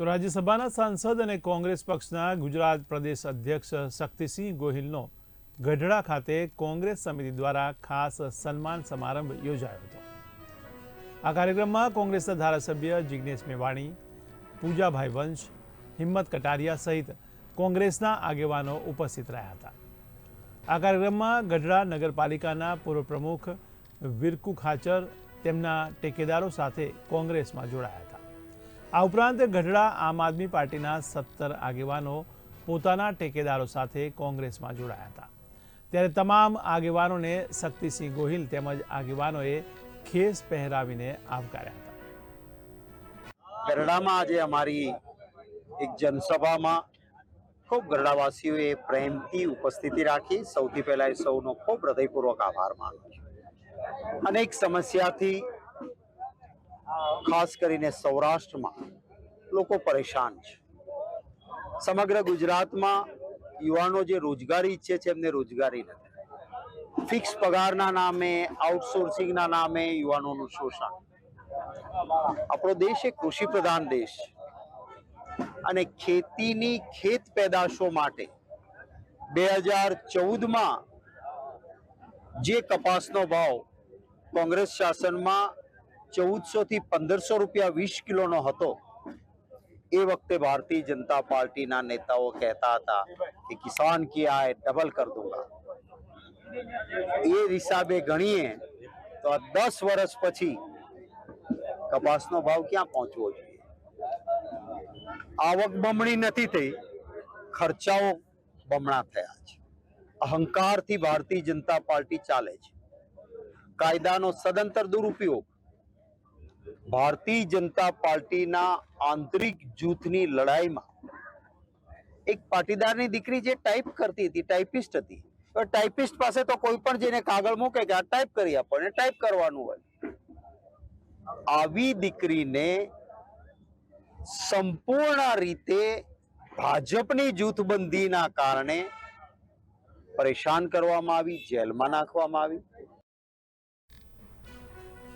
તો રાજ્યસભાના સાંસદ અને કોંગ્રેસ પક્ષના ગુજરાત પ્રદેશ અધ્યક્ષ શક્તિસિંહ ગોહિલનો ગઢડા ખાતે કોંગ્રેસ સમિતિ દ્વારા ખાસ સન્માન સમારંભ યોજાયો હતો. આ કાર્યક્રમમાં કોંગ્રેસના ધારાસભ્ય જિગ્નેશ મેવાણી, પૂજાભાઈ વંશ, હિંમત કટારિયા સહિત કોંગ્રેસના આગેવાનો ઉપસ્થિત રહ્યા હતા. આ કાર્યક્રમમાં ગઢડા નગરપાલિકાના પૂર્વ પ્રમુખ વિરકુ ખાચર તેમના ટેકેદારો સાથે કોંગ્રેસમાં જોડાયા હતા. આ ઉપરાંત ગઢડા આમ આદમી પાર્ટીના સત્તર આગેવાનો પોતાના ટેકેદારો સાથે કોંગ્રેસમાં જોડાયા હતા. ત્યારે તમામ આગેવાનોને શક્તિસિંહ ગોહિલ તેમજ આગેવાનોએ ખેસ પહેરાવીને આવકાર્યા હતા. ગરડામાં આજે અમારી એક જનસભામાં ખૂબ ગરડાવાસીઓએ પ્રેમથી ઉપસ્થિતિ રાખી સૌથી પહેલા એ સૌનો ખૂબ હૃદયપૂર્વક આભાર માનું અનેક સમસ્યાથી ખાસ કરીને સૌરાષ્ટ્રમાં લોકો પરેશાન છે. સમગ્ર ગુજરાતમાં યુવાનો જે રોજગારી ઈચ્છે છે એમને રોજગારી નથી. ફિક્સ પગારના નામે, આઉટસોર્સિંગના નામે યુવાનોનું શોષણ. આપણો દેશ એ કૃષિ પ્રધાન દેશ છે. અને ખેતીની ખેત પેદાશો માટે બે હજાર ચૌદમાં જે કપાસનો ભાવ કોંગ્રેસ શાસનમાં ચૌદસો થી પંદરસો રૂપિયા વીસ કિલોનો હતો. એ વખતે ભારતીય જનતા પાર્ટીના નેતાઓ કહેતા હતા કે કિસાન કી આય ડબલ કર દૂંગા. એ હિસાબે ગણીએ તો આ દસ વર્ષ પછી કપાસનો ભાવ ક્યાં પહોંચવો જોઈએ? આવક બમણી નથી થઈ, ખર્ચાઓ બમણા થયા છે. અહંકારથી ભારતીય જનતા પાર્ટી ચાલે છે. કાયદાનો સદંતર દુરુપયોગ ભારતીય જનતા પાર્ટીના આંતરિક જૂથની લડાઈમાં એક પાટીદારની દીકરી જે ટાઈપ કરતી હતી ટાઈપિસ્ટ હતી. ટાઈપિસ્ટ પાસે તો કોઈ પણ જેને કાગળ મૂકે કે આ ટાઈપ કરી આપો એને ટાઈપ કરવાનું હોય. આવી દીકરીને સંપૂર્ણ રીતે ભાજપની જૂથબંધીના કારણે પરેશાન કરવામાં આવી, જેલમાં નાખવામાં આવી.